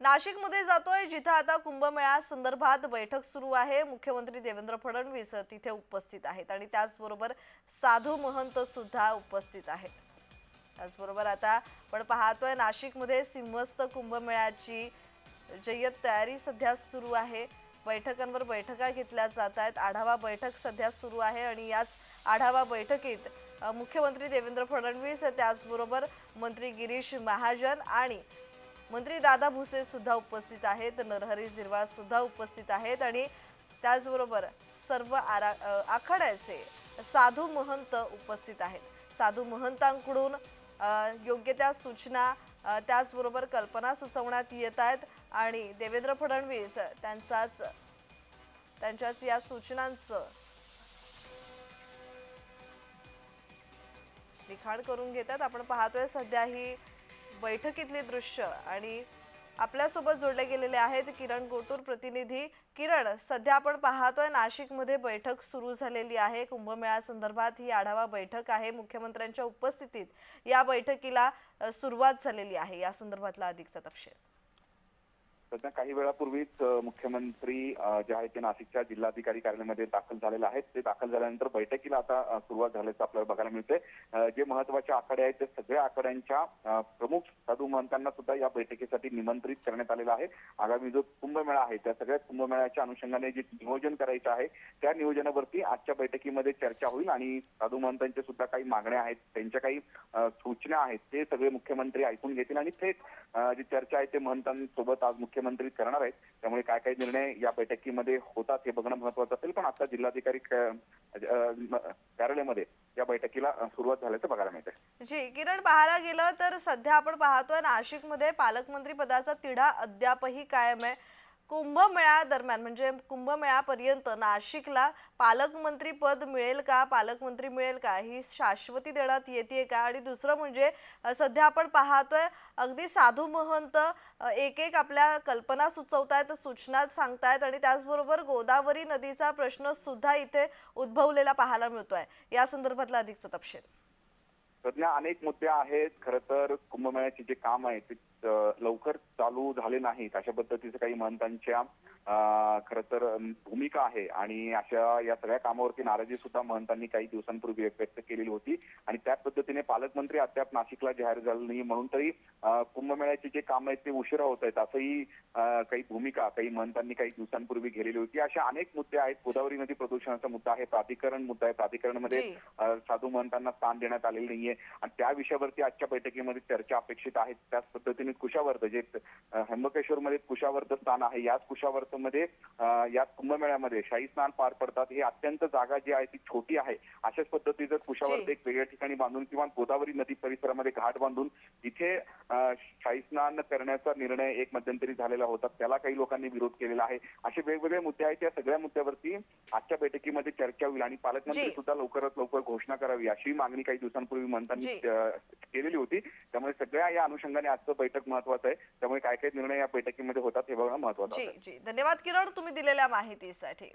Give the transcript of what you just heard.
नाशिकमध्ये जातोय जिथं आता कुंभमेळा संदर्भात बैठक सुरू आहे. मुख्यमंत्री देवेंद्र फडणवीस तिथे उपस्थित आहेत आणि त्याचबरोबर साधू महंत सुद्धा उपस्थित आहेत. त्याचबरोबर आता आपण पाहतोय नाशिकमध्ये सिंहस्थ कुंभमेळ्याची जय्यत तयारी सध्या सुरू आहे. बैठकांवर बैठका घेतल्या जात आहेत. आढावा बैठक सध्या सुरू आहे आणि याच आढावा बैठकीत मुख्यमंत्री देवेंद्र फडणवीस त्याचबरोबर मंत्री गिरीश महाजन आणि मंत्री दादा भुसे सुद्धा उपस्थित आहेत नरहरी झिरवाळ सुद्धा उपस्थित आहेत आणि त्याचबरोबर सर्व आरा आखाड्याचे साधू महंत उपस्थित आहेत. साधू महंतांकडून योग्य त्या सूचना त्याचबरोबर कल्पना सुचवण्यात येत आहेत आणि देवेंद्र फडणवीस त्यांचाच त्यांच्याच या सूचनांचं लिखाण करून घेतात. आपण पाहतोय सध्या ही बैठकीतली दृश्य आणि आपल्यासोबत जोडले गेलेले आहेत किरण गोटूर प्रतिनिधी. किरण सध्या आपण पाहतोय नाशिकमध्ये बैठक सुरू झालेली आहे. कुंभमेळा संदर्भात ही आढावा बैठक आहे. मुख्यमंत्र्यांच्या उपस्थितीत या बैठकीला सुरुवात झालेली आहे. या संदर्भातला अधिकचा तपशील. सध्या काही वेळापूर्वीच मुख्यमंत्री जे आहेत ते नाशिकच्या जिल्हाधिकारी कार्यालयामध्ये दाखल झालेले आहेत. ते दाखल झाल्यानंतर बैठकीला आता सुरुवात झाल्याचं आपल्याला बघायला मिळतंय. जे महत्त्वाचे आखाडे आहेत ते सगळ्या आखाड्यांच्या प्रमुख साधू महंतांना सुद्धा या बैठकीसाठी निमंत्रित करण्यात आलेलं आहे. आगामी जो कुंभमेळा आहे त्या सगळ्या कुंभमेळ्याच्या अनुषंगाने जे नियोजन करायचं आहे त्या नियोजनावरती आजच्या बैठकीमध्ये चर्चा होईल आणि साधू महंतांच्या सुद्धा काही मागण्या आहेत त्यांच्या काही सूचना आहेत ते सगळे मुख्यमंत्री ऐकून घेतील आणि थेट जी चर्चा आहे ते महंतांसोबत आज मुख्य मुख्यमंत्री करणार आहेत. त्यामुळे काय काय निर्णय या बैठकीमध्ये होतात हे बघणं महत्वाचं असेल. पण आता जिल्हाधिकारी कार्यालयामध्ये या बैठकीला सुरुवात झाल्याचं बघायला मिळतंय. जी किरण पाहायला गेलं तर सध्या आपण पाहतोय नाशिकमध्ये पालकमंत्री पदाचा तिढा अद्यापही कायम आहे. कुंभमेळा दरम्यान म्हणजे कुंभमेळापर्यंत नाशिकला पालकमंत्री पद मिळेल का पालकमंत्री मिळेल का ही शाश्वती देण्यात येते का? आणि दुसरं म्हणजे सध्या आपण पाहतोय अगदी साधू महंत एक एक आपल्या कल्पना सुचवतायत सूचना सांगतायत आणि त्याचबरोबर गोदावरी नदीचा प्रश्न सुद्धा इथे उद्भवलेला पाहायला मिळतोय. या संदर्भातला अधिकचा तपशील. सध्या अनेक मुद्दे आहेत. खरं तर कुंभमेळ्याचे जे काम आहे ते लवकर चालू झाले नाहीत. अशा पद्धतीचं काही महंतांच्या खरं तर भूमिका आहे. आणि अशा या सगळ्या कामावरती नाराजी सुद्धा महंतांनी काही दिवसांपूर्वी व्यक्त केलेली होती. आणि त्याच पद्धतीने पालकमंत्री अद्याप नाशिकला जाहीर झाले नाही. म्हणून तरी कुंभमेळ्याचे जे काम आहेत ते उशिरा होत आहेत असंही काही भूमिका काही महंतांनी काही दिवसांपूर्वी गेलेली होती. अशा अनेक मुद्दे आहेत. गोदावरी नदी प्रदूषणाचा मुद्दा आहे. प्राधिकरण मुद्दा आहे. प्राधिकरणमध्ये साधू महंतांना स्थान देण्यात आलेलं नाहीये. आणि त्या विषयावरती आजच्या बैठकीमध्ये चर्चा अपेक्षित आहे. त्याच पद्धतीने कुशावर्त जे मध्ये कुशावर्त स्थान आहे याच कुशावर्त मध्ये या कुंभमेळ्यामध्ये शाही स्नान पार पडतात. ही अत्यंत जागा जी आहे ती छोटी आहे. अशाच पद्धतीचं कुशावर्त. एक वेगळ्या ठिकाणी बांधून किंवा गोदावरी नदी परिसरामध्ये घाट बांधून तिथे शाही स्नान करण्याचा निर्णय एक मध्यंतरी झालेला होता. त्याला काही लोकांनी विरोध केलेला आहे. असे वेगवेगळे मुद्दे आहेत. या सगळ्या मुद्द्यावरती आजच्या बैठकीमध्ये चर्चा होईल आणि पालकमंत्री. सुद्धा लवकरात लवकर घोषणा करावी अशी मागणी काही दिवसांपूर्वी मंत्र्यांनी केलेली होती. त्यामुळे सगळ्या या अनुषंगाने आजचं बैठक महत्वाचं आहे. त्यामुळे काय काय निर्णय या बैठकीमध्ये होतात हे बघणं महत्वाचं आहे धन्यवाद किरण तुम्ही दिलेल्या माहितीसाठी.